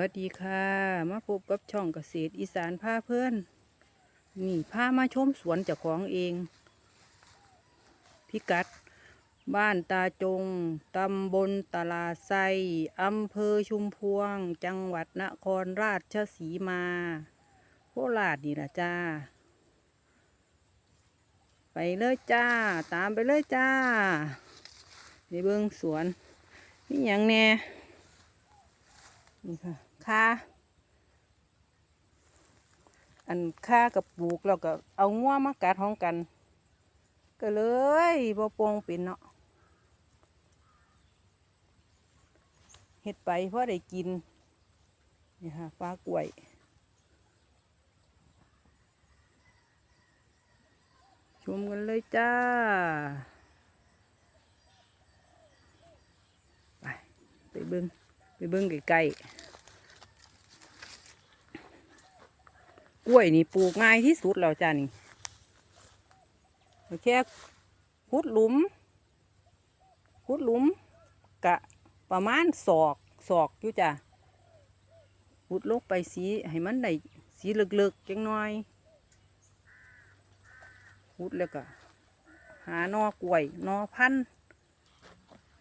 วัสดีค่ะ มาพบกับช่องเกษตรอีสานพาเพื่อน นี่พามาชมสวนเจ้าของเอง พิกัด บ้านตาจง ตำบลตลาดไซอำเภอชุมพวง จังหวัดนครราชสีมาโคราชนี่ละจ้า ไปเลยจ้า ตามไปเลยจ้าในเบื้องสวนนี่หยังแน่ นี่ค่ะค่าอันค่ากับปลูกแล้วก็เอาง่วมากัดห้องกัน ก็เลยบ่โปรงเป็นเนาะเฮ็ดไปเพราะได้กินนี่ค่ะปลากล้วยชมกันเลยจ้าไปไปเบิ้งไปเบิ้งไกลๆ กล้วยนี่ปลูกง่ายที่สุดแล้วจ้านี่แค่ขุดหลุมขุดหลุมกะประมาณศอกศอกอยู่จ้ะขุดลงไปสีให้มันได้สีเลึกๆจังหน้อยขุดแล้วก็หานอกล้วยนอพันธุ์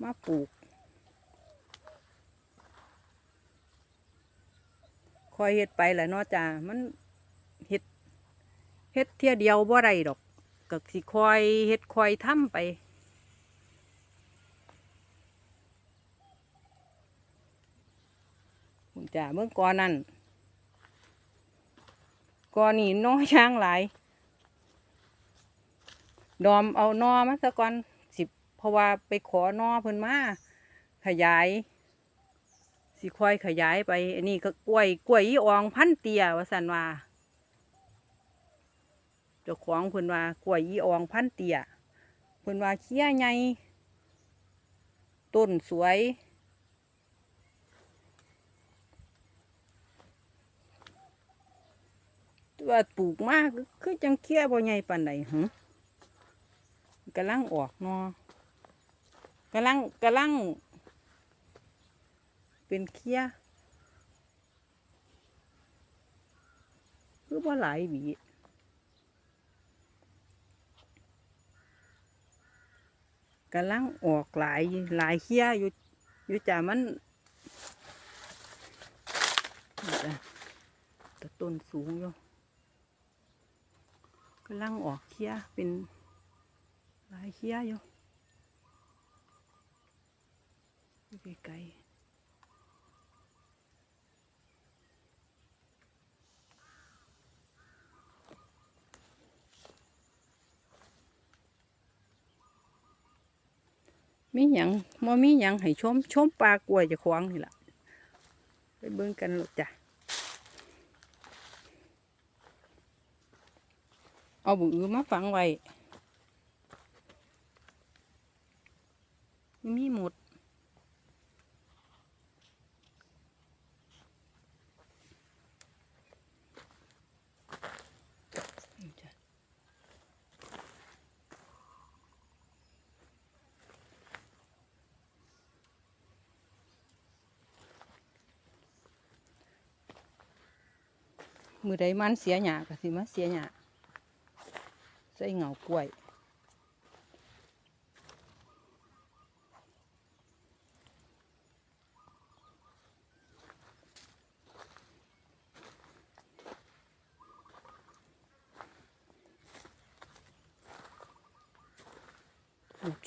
มาปลูกคอยเฮ็ดไปแหละนาะจ้ามัน เฮ็ดเฮ็ดเที่ยเดียวบ่ได้ดอกก็สิคอยเฮ็ดคอยทำไปคุณจ้าเมื่อก่อนนั่นก่อนนี่น้อยช้างหลาย ดอมเอานอมาซะก่อนสิเพราะว่าไปขอนอเพิ่นมาขยาย สิคอยขยายไป อันนี้ก็กล้วยกล้วยอีอองพันเตียว่าสันว่า เจ้าของเพิ่นว่ากล้วยอีอองพันเตียเพิ่นว่าเขี้ยใหญ่ต้นสวยต่ว่าปลูกมากคือจังเขี้ยบ่ใหญ่ปานใดหึกำลังออกนอกำลังกำลัง เป็นเคี้ยคือว่าหลายหวี กำลังออกหลายหลายเขี้ยอยู่อยู่จ่ามันตต้นสูงอยู่กำลังออกเขี้ยเป็นหลายเขี้ยอยู่อยู่ไกลๆ มีหยังมมีหยังให้ชมชมปลากล้วยจะควางนี่แหละไปเบิ่งกันหลดจ้ะเอาบุอือมาฝังไว้มีหมด นี่จ้ะ มือใดมันเสียหยาก็สิมาเสียหยาใส่เหงากล้วย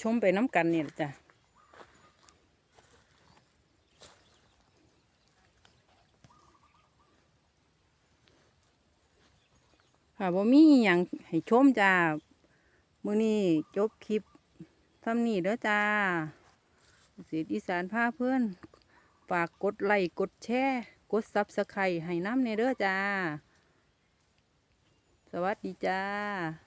ชมไปน้ำกันเนี่ยจ้ะ ค่ะบ่มีอย่างให้ชมจ้ามื้อนี้จบคลิปทำนี่เด้อจ้าสียอีสานพาเพื่อน ฝากกดไลค์กดแชร์กดซับสไครต์ให้น้ำในเด้อจ้า สวัสดีจ้า